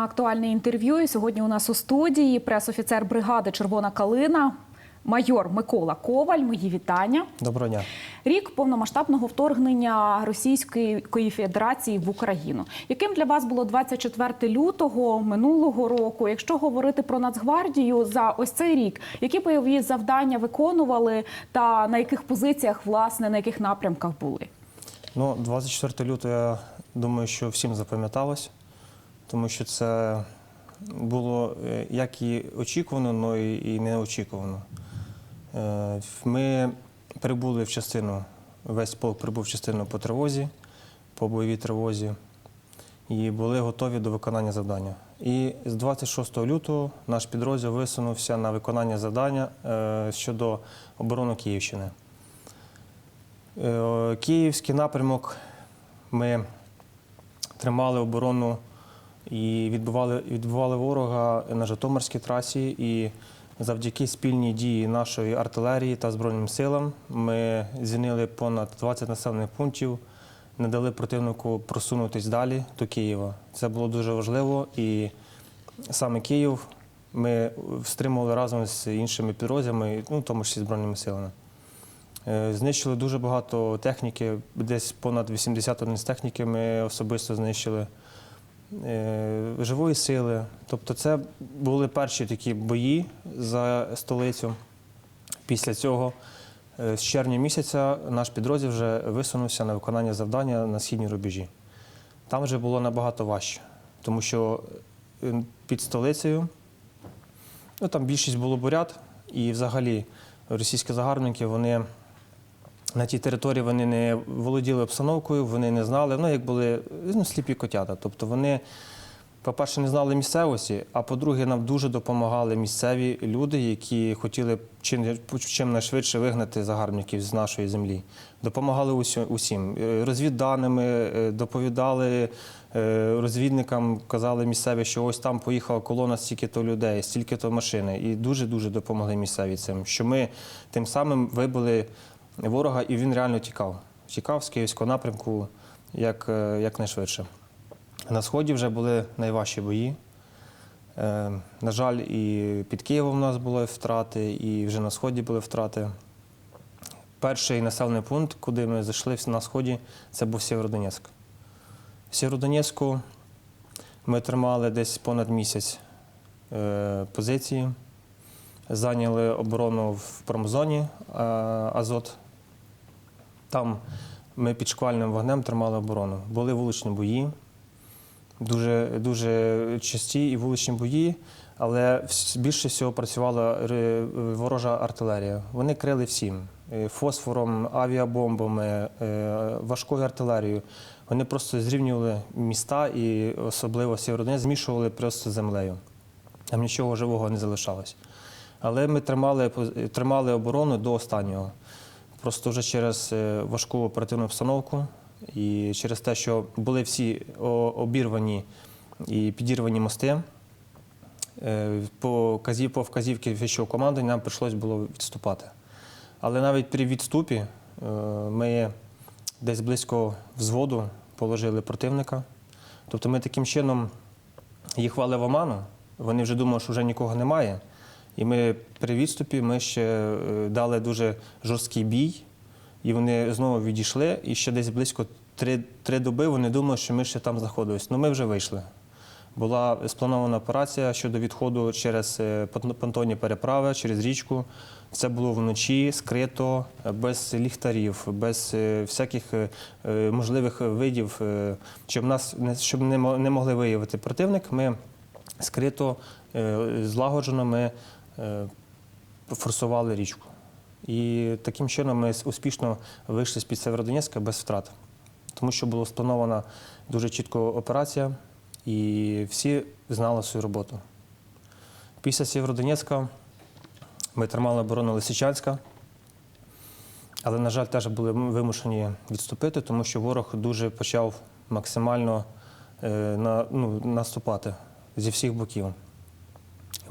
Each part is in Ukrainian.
програма Актуальне інтерв'ю. І сьогодні у нас у студії прес-офіцер бригади Червона калина, майор Микола Коваль. Мої вітання. Доброго дня. Рік повномасштабного вторгнення Російської Федерації в Україну. Яким для вас було 24 лютого минулого року? Якщо говорити про Нацгвардію за ось цей рік, які бойові завдання виконували та на яких позиціях, власне, на яких напрямках були? Ну, 24 лютого, я думаю, що всім запам'яталось, тому що це було е, як і очікувано, но і неочікувано. Е, Ми прибули в частину, весь полк прибув в частину по тривозі, по бойовій тривозі, і були готові до виконання завдання. І з 26 лютого наш підрозділ висунувся на виконання завдання е, щодо оборони Київщини. Київський напрямок ми тримали оборону і відбивали, відбивали ворога на Житомирській трасі. І завдяки спільній дії нашої артилерії та Збройним силам ми звільнили понад 20 населених пунктів, не дали противнику просунутись далі до Києва. Це було дуже важливо. І саме Київ ми стримували разом з іншими підрозділами, ну, тому числі Збройними силами. Е, Знищили дуже багато техніки, десь понад 80 одиниць техніки ми особисто знищили живої сили. Тобто, це були перші такі бої за столицю. Після цього, е, з червня місяця, наш підрозділ вже висунувся на виконання завдання на східній рубежі. Там вже було набагато важче, тому що е, під столицею ну, там більшість було бурят, і взагалі російські загарбники вони на тій території вони не володіли обстановкою, вони не знали, ну як були ну, сліпі котята. Тобто вони, по-перше, не знали місцевості, а по-друге, нам дуже допомагали місцеві люди, які хотіли чим, найшвидше вигнати загарбників з нашої землі. Допомагали усім. Е, Розвідданими, е, доповідали е, розвідникам, казали місцеві, що ось там поїхала колона стільки-то людей, стільки-то машини. І дуже-дуже допомогли місцеві цим, що ми тим самим вибили ворога, і він реально тікав. Тікав з київського напрямку як, е, якнайшвидше. На сході вже були найважчі бої. Е, на жаль, і під Києвом у нас були втрати, і вже на сході були втрати. Перший населений пункт, куди ми зайшли на сході, це був Сєвєродонецьк. В Сєвєродонецьку ми тримали десь понад місяць е, позиції, зайняли оборону в промзоні е, Азот. Там ми під шквальним вогнем тримали оборону. Були вуличні бої, дуже, дуже часті і вуличні бої, але більше всього працювала ворожа артилерія. Вони крили всім Е, фосфором, авіабомбами, е, важкою артилерією. Вони просто зрівнювали міста і особливо Сєвєродонецьк змішували просто землею. Там нічого живого не залишалось. Але ми тримали, тримали оборону до останнього. Просто вже через е, важку оперативну обстановку і через те, що були всі обірвані і підірвані мости, е, по, по вказівки вищого команди нам прийшлось було відступати. Але навіть при відступі е, ми десь близько взводу положили противника. Тобто ми таким чином їх в оману, вони вже думали, що вже нікого немає. І ми при відступі ми ще е, дали дуже жорсткий бій, і вони знову відійшли. І ще десь близько три, три доби вони думали, що ми ще там знаходились. Ну ми вже вийшли. Була спланована операція щодо відходу через е, понтонні переправи, через річку. Це було вночі, скрито, без ліхтарів, без е, всяких можливих видів, щоб нас щоб не мо- не могли виявити противник. Ми скрито, злагоджено ми форсували річку. І таким чином ми успішно вийшли з-під Северодонецька без втрат, тому що була спланована дуже чітко операція, і всі знали свою роботу. Після Сєвєродонецька ми тримали оборону Лисичанська, але, на жаль, теж були вимушені відступити, тому що ворог дуже почав максимально е, на, ну, наступати зі всіх боків.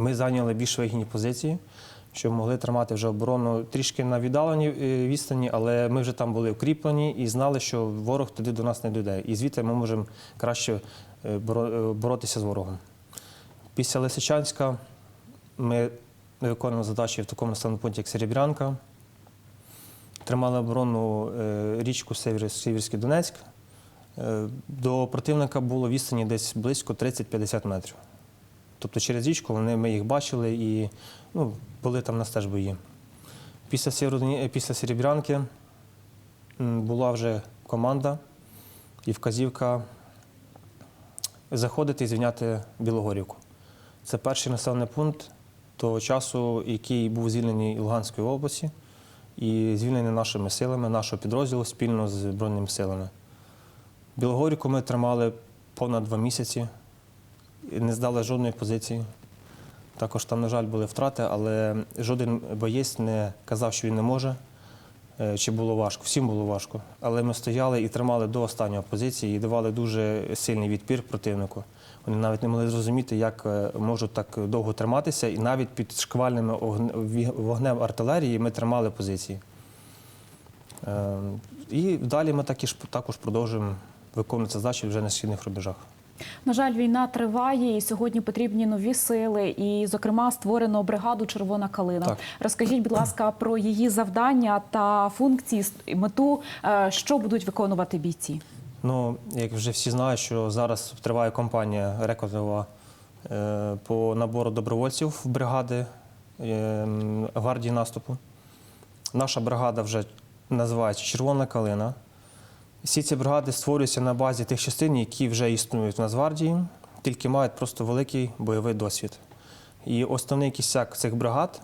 Ми зайняли більш вигідні позиції, щоб могли тримати вже оборону трішки на віддаленій е, відстані, але ми вже там були укріплені і знали, що ворог туди до нас не дійде. І звідти ми можемо краще е, е, боротися з ворогом. Після Лисичанська ми виконуємо задачі в такому населеному пункті, як Серебрянка. Тримали оборону річку Сіверський Донецьк. До противника було відстані десь близько 30-50 метрів. Тобто через річку вони, ми їх бачили і ну, були там на теж бої. Після, Сєвєродоні- е, після Серебрянки була вже команда і вказівка заходити і звільняти Білогорівку. Це перший населений пункт того часу, який був звільнений Луганської області і звільнений нашими силами, нашого підрозділу спільно з Збройними силами. Білогорівку ми тримали понад два місяці, не здали жодної позиції. Також там, на жаль, були втрати, але жоден боєць не казав, що він не може, е, чи було важко. Всім було важко. Але ми стояли і тримали до останньої позиції і давали дуже сильний відпір противнику. Вони навіть не могли зрозуміти, як е, можуть так довго триматися, і навіть під шквальним вогнем артилерії ми тримали позиції. Е, І далі ми також продовжуємо виконувати задачі вже на східних рубежах. На жаль, війна триває, і сьогодні потрібні нові сили. І, зокрема, створено бригаду Червона калина. Так. Розкажіть, будь ласка, про її завдання та функції мету, е, що будуть виконувати бійці. Ну, як вже всі знають, що зараз триває кампанія рекордова е, по набору добровольців в бригади е, гвардії наступу. Наша бригада вже називається Червона калина. Всі ці бригади створюються на базі тих частин, які вже існують в Нацгвардії, тільки мають просто великий бойовий досвід. І основний кісяк цих бригад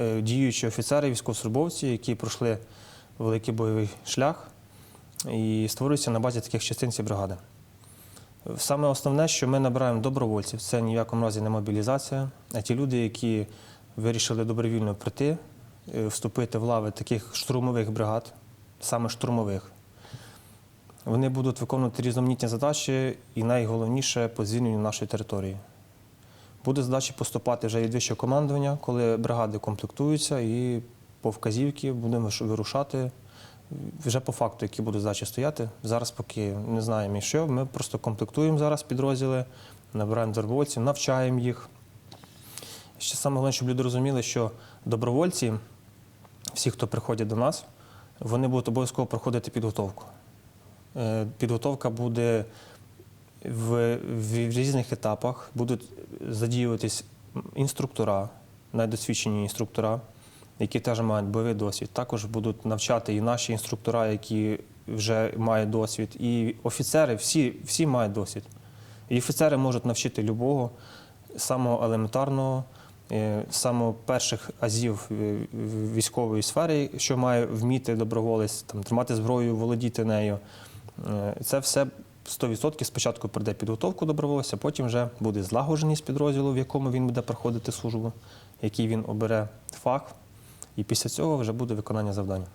е, діючі офіцери, військовослужбовці, які пройшли великий бойовий шлях і створюються на базі таких частин ці бригади. Саме основне, що ми набираємо добровольців, це ні в якому разі не мобілізація, а ті люди, які вирішили добровільно прийти, е, вступити в лави таких штурмових бригад, саме штурмових. Вони будуть виконувати різноманітні задачі і найголовніше по звільненню нашої території. Буде задачі поступати вже від вищого командування, коли бригади комплектуються, і по вказівці будемо вирушати вже по факту, які будуть задачі стояти. Зараз поки не знаємо і що. Ми просто комплектуємо зараз підрозділи, набираємо добровольців, навчаємо їх. Ще саме головне, щоб люди розуміли, що добровольці, всі, хто приходять до нас, вони будуть обов'язково проходити підготовку. Е, Підготовка буде в, в різних етапах, будуть задіюватись інструктора, найдосвідчені інструктора, які теж мають бойовий досвід. Також будуть навчати і наші інструктора, які вже мають досвід, і офіцери, всі, всі мають досвід. І офіцери можуть навчити любого самого елементарного, е, самого перших азів е, військової сфери, що має вміти доброволець, там, тримати зброю, володіти нею. Е, Це все 100% спочатку пройде підготовку добровольця, потім вже буде злагодженість підрозділу, в якому він буде проходити службу, який він обере фах, і після цього вже буде виконання завдання.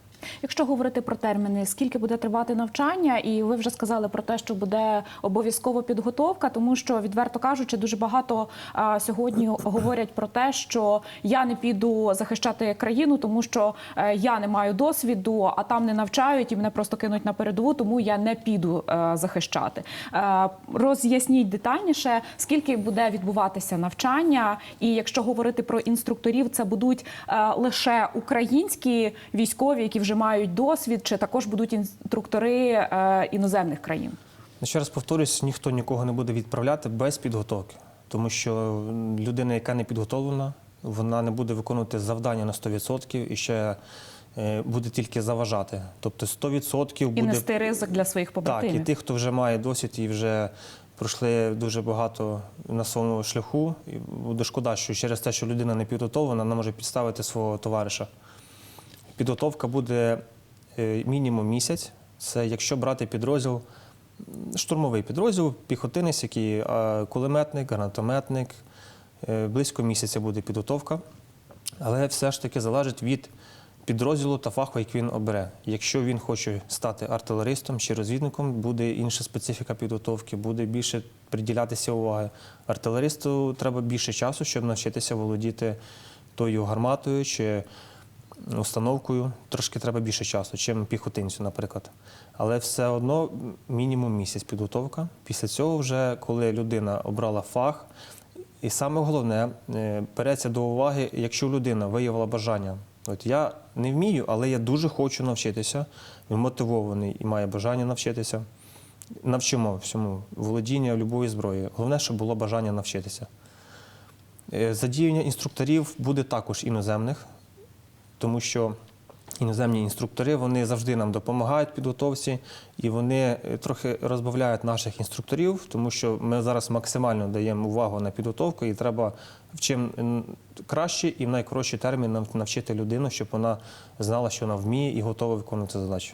Якщо говорити про терміни, скільки буде тривати навчання, і ви вже сказали про те, що буде обов'язкова підготовка, тому що відверто кажучи, дуже багато а, сьогодні говорять про те, що я не піду захищати країну, тому що е, я не маю досвіду, а там не навчають і мене просто кинуть на передову, тому я не піду е, захищати. Е, роз'ясніть детальніше, скільки буде відбуватися навчання, і якщо говорити про інструкторів, це будуть е, лише українські військові, які вже мають досвід, чи також будуть інструктори е, іноземних країн. Ну, Ще раз повторюсь, ніхто нікого не буде відправляти без підготовки, тому що людина, яка не підготовлена, вона не буде виконувати завдання на 100% і ще е, буде тільки заважати. Тобто 100% І буде нести ризик для своїх так, побратимів. і тих, хто вже має досвід і вже пройшли дуже багато на своєму шляху. І буде шкода, що через те, що людина не підготовлена, вона може підставити свого товариша. Підготовка буде е, мінімум місяць. Це якщо брати підрозділ, штурмовий підрозділ, піхотинець, який кулеметник, гранатометник. Е, Близько місяця буде підготовка, але все ж таки залежить від підрозділу та фаху, який він обере. Якщо він хоче стати артилеристом чи розвідником, буде інша специфіка підготовки, буде більше приділятися уваги. Артилеристу треба більше часу, щоб навчитися володіти тою гарматою чи установкою. Трошки треба більше часу, чим піхотинцю, наприклад. Але все одно мінімум місяць підготовка. Після цього, вже коли людина обрала фах, І саме головне, е, береться до уваги, якщо людина виявила бажання. От я не вмію, але я дуже хочу навчитися, він мотивований і має бажання навчитися. Навчимо всьому володіння любої зброї. Головне, щоб було бажання навчитися. Е, Задіяння інструкторів буде також іноземних, тому що іноземні інструктори вони завжди нам допомагають в підготовці, і вони е, трохи розбавляють наших інструкторів, тому що ми зараз максимально даємо увагу на підготовку, і треба в чим краще і в найкоротший термін навчити людину, щоб вона знала, що вона вміє і готова виконувати задачу.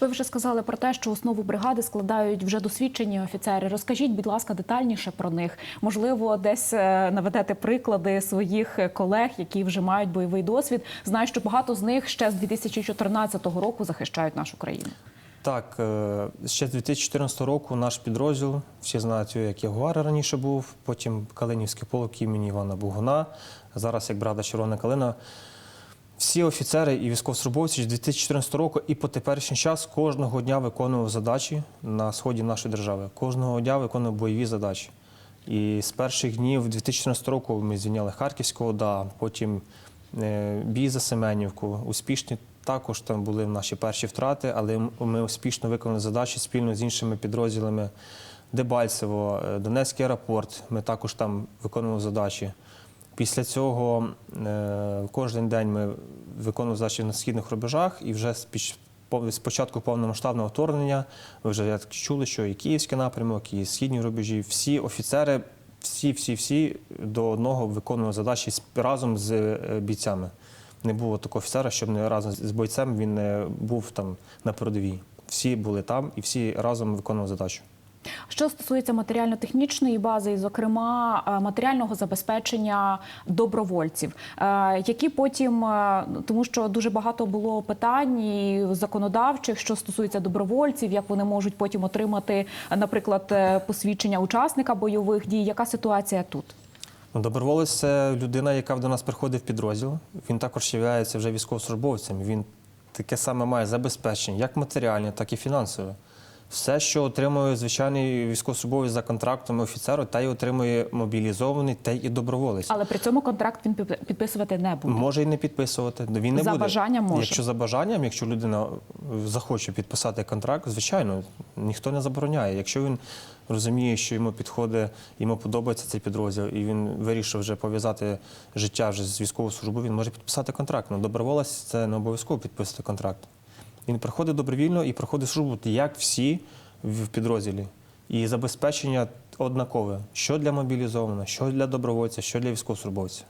Ви вже сказали про те, що основу бригади складають вже досвідчені офіцери. Розкажіть, будь ласка, детальніше про них. Можливо, десь е, наведете приклади своїх е, колег, які вже мають бойовий досвід. Знаю, що багато з них ще з 2014 року захищають нашу країну. Так, е, ще з 2014 року наш підрозділ, всі знають як Ягуар раніше був, потім Калинівський полк імені Івана Бугуна, зараз як брада Червона Калина. Всі офіцери і військовослужбовці з 2014 року і по теперішній час кожного дня виконували задачі на сході нашої держави. Кожного дня виконували бойові задачі. І з перших днів 2014 року ми звільняли Харківську ОДА, потім е, бій за Семенівку. Успішні також там були наші перші втрати, але ми успішно виконали задачі спільно з іншими підрозділами. Дебальцево, е, Донецький аеропорт. Ми також там виконували задачі. Після цього е, кожен день ми виконували задачі на східних рубежах, і вже з початку повномасштабного вторгнення ви вже чули, що і київський напрямок, і східні рубежі, всі офіцери, всі, всі, всі до одного виконували задачі разом з е, бійцями. Не було такого офіцера, щоб не разом з бойцем він не був там на передовій. Всі були там і всі разом виконували задачу. Що стосується матеріально-технічної бази, і, зокрема, е, матеріального забезпечення добровольців, е, які потім, е, тому що дуже багато було питань законодавчих, що стосується добровольців, як вони можуть потім отримати, наприклад, посвідчення учасника бойових дій. Яка ситуація тут? Ну, Доброволець це людина, яка до нас приходить в підрозділ. Він також є вже військовослужбовцем. Він таке саме має забезпечення, як матеріальне, так і фінансове. Все, що отримує звичайний військовослужбовець за контрактом офіцеру, та й отримує мобілізований, та й і доброволець. Але при цьому контракт він підписувати не буде. Може і не підписувати. Він не За буде. бажанням може. Якщо за бажанням, якщо людина захоче підписати контракт, звичайно, ніхто не забороняє. Якщо він розуміє, що йому підходить, йому подобається цей підрозділ, і він вирішив вже пов'язати життя вже з військовою службою, він може підписати контракт. Ну, доброволець це не обов'язково підписати контракт. Він приходить добровільно і проходить службу, як всі в підрозділі. І забезпечення однакове, що для мобілізованого, що для добровольця, що для військовослужбовця.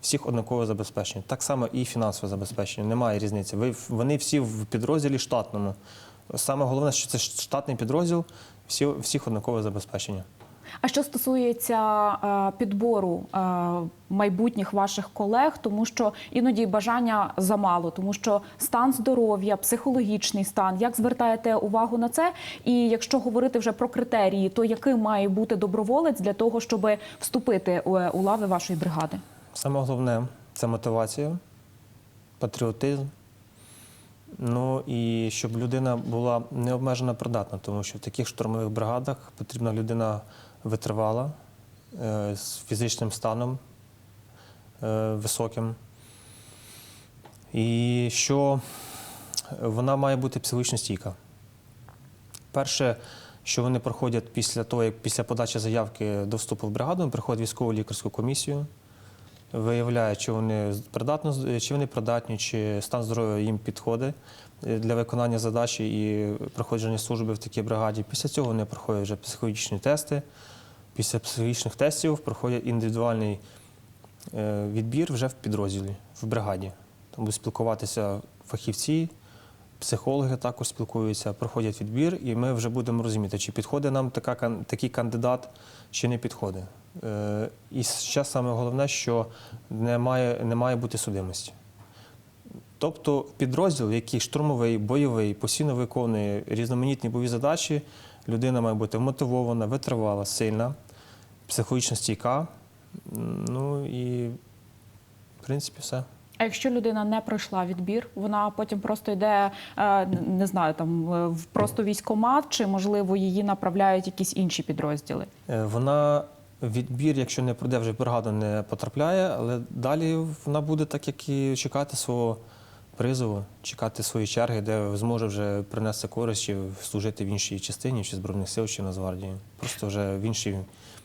Всіх однакове забезпечення. Так само і фінансове забезпечення. Немає різниці. Ви, вони всі в підрозділі штатному. Саме головне, що це штатний підрозділ, всі, всіх однакове забезпечення. А що стосується е, підбору е, майбутніх ваших колег, тому що іноді бажання замало, тому що стан здоров'я, психологічний стан, як звертаєте увагу на це? І якщо говорити вже про критерії, то яким має бути доброволець для того, щоб вступити у, у лави вашої бригади? Саме головне це мотивація, патріотизм. Ну і щоб людина була необмежено придатна, тому що в таких штурмових бригадах потрібна людина витривала, е, з фізичним станом е, високим. І що вона має бути психологічно стійка. Перше, що вони проходять після того, як після подачі заявки до вступу в бригаду, вони проходять військово лікарську комісію, виявляють, чи вони придатно, чи вони придатні, чи стан здоров'я їм підходить е, для виконання задачі і проходження служби в такій бригаді. Після цього вони проходять вже психологічні тести. Після психологічних тестів проходять індивідуальний е, відбір вже в підрозділі, в бригаді. Там будуть спілкуватися фахівці, психологи також спілкуються, проходять відбір, і ми вже будемо розуміти, чи підходить нам така, такий кандидат, чи не підходить. Е, І зараз саме головне, що не має, не має бути судимості. Тобто підрозділ, який штурмовий, бойовий, постійно виконує різноманітні бойові задачі, людина має бути мотивована, витривала, сильна, психологічно стійка. Ну і, в принципі, все. А якщо людина не пройшла відбір, вона потім просто йде, е, не знаю, там е, в просто військомат, чи можливо її направляють якісь інші підрозділи? Вона Відбір, якщо не пройде, вже бригада, не потрапляє, але далі вона буде так, як і чекати свого призову, чекати свої черги, де зможе вже принести користь чи служити в іншій частині, чи Збройних сил, чи Нацгвардії. Просто вже в іншій,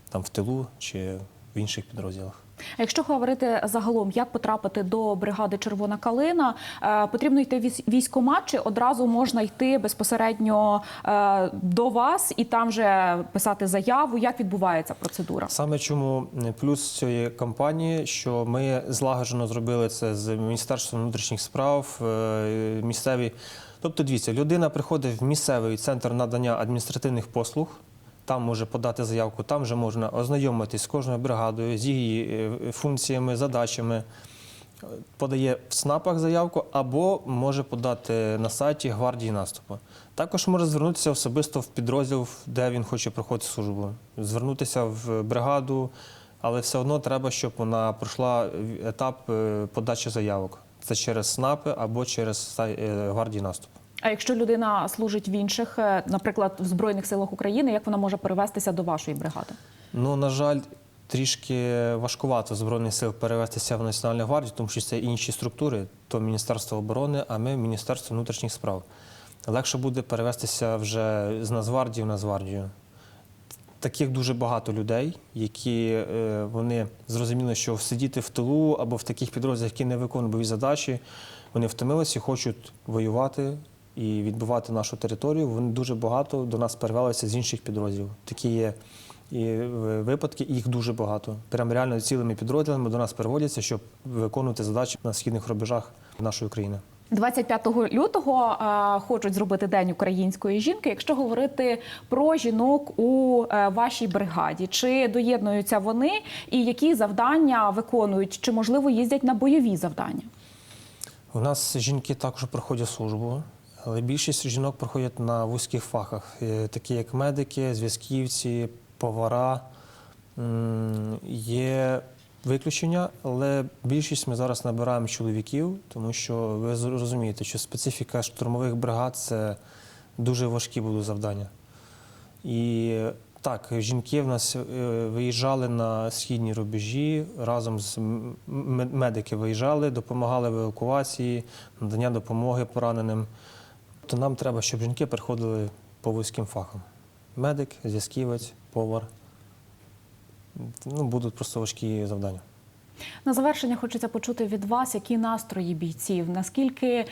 там в тилу чи в інших підрозділах. А якщо говорити загалом, як потрапити до бригади Червона калина, е, потрібно йти в військ- військкомат, чи одразу можна йти безпосередньо е, до вас і там вже писати заяву. Як відбувається процедура? Саме чому плюс цієї кампанії, що ми злагоджено зробили це з Міністерством внутрішніх справ, е, місцеві. Тобто, дивіться, людина приходить в місцевий центр надання адміністративних послуг. Там може подати заявку, там вже можна ознайомитись з кожною бригадою, з її е, функціями, задачами. Подає в СНАПах заявку або може подати на сайті гвардії наступу. Також може звернутися особисто в підрозділ, де він хоче проходити службу, звернутися в бригаду, але все одно треба, щоб вона пройшла етап е, подачі заявок. Це через СНАПи або через е, гвардії наступу. А якщо людина служить в інших, е, наприклад, в збройних силах України, як вона може перевестися до вашої бригади? Ну, на жаль, трішки важкувато Збройних сил перевестися в Національну гвардію, тому що це інші структури, то Міністерство оборони, а ми Міністерство внутрішніх справ. Легше буде перевестися вже з Нацгвардії в Нацгвардію. Таких дуже багато людей, які е, вони зрозуміли, що сидіти в тилу або в таких підрозділах, які не виконують бойові задачі, вони втомилися і хочуть воювати і відбивати нашу територію. Вони дуже багато до нас перевелися з інших підрозділів. Такі є і е, випадки, їх дуже багато. Прям реально цілими підрозділами до нас переводяться, щоб виконувати задачі на східних рубежах нашої країни. 25 лютого е, хочуть зробити день української жінки. Якщо говорити про жінок у е, вашій бригаді, чи доєднуються вони, і які завдання виконують, чи можливо їздять на бойові завдання? У нас жінки також проходять службу, але більшість жінок проходять на вузьких фахах, е, такі як медики, зв'язківці, повара. Є виключення, але більшість ми зараз набираємо чоловіків, тому що ви зрозумієте, що специфіка штурмових бригад це дуже важкі будуть завдання. І так, жінки в нас е, виїжджали на східні рубежі разом з медики виїжджали, допомагали в евакуації, надання допомоги пораненим. То нам треба, щоб жінки приходили по вузьким фахам. Медик, зв'язківець, повар. Ну, будуть просто важкі завдання. На завершення хочеться почути від вас, які настрої бійців, наскільки е,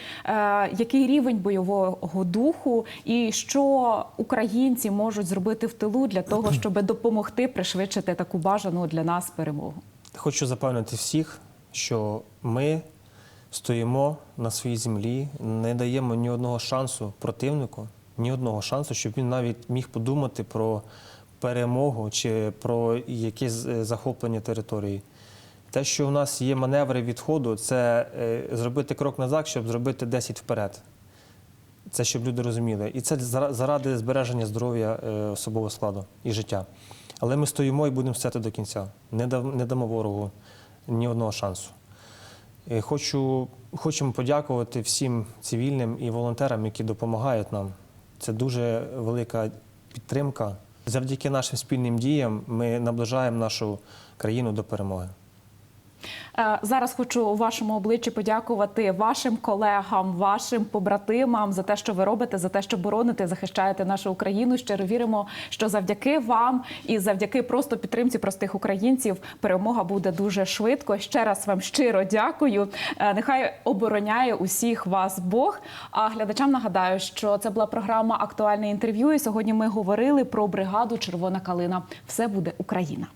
який рівень бойового духу, і що українці можуть зробити в тилу для того, щоб допомогти пришвидшити таку бажану для нас перемогу. Хочу запевнити всіх, що ми стоїмо на своїй землі, не даємо ні одного шансу противнику, ні одного шансу, щоб він навіть міг подумати про перемогу чи про якесь е, захоплення території. Те, що у нас є маневри відходу, це е, зробити крок назад, щоб зробити 10 вперед. Це щоб люди розуміли. І це заради збереження здоров'я е, особового складу і життя. Але ми стоїмо і будемо стояти до кінця. Не дамо ворогу ні одного шансу. Е, Хочу, хочемо подякувати всім цивільним і волонтерам, які допомагають нам. Це дуже велика підтримка. Завдяки нашим спільним діям ми наближаємо нашу країну до перемоги. Е, Зараз хочу у вашому обличчі подякувати вашим колегам, вашим побратимам за те, що ви робите, за те, що бороните, захищаєте нашу Україну. Щиро віримо, що завдяки вам і завдяки просто підтримці простих українців перемога буде дуже швидко. Ще раз вам щиро дякую. Е, Нехай обороняє усіх вас Бог. А глядачам нагадаю, що це була програма Актуальне інтерв'ю. І сьогодні ми говорили про бригаду Червона калина. Все буде Україна.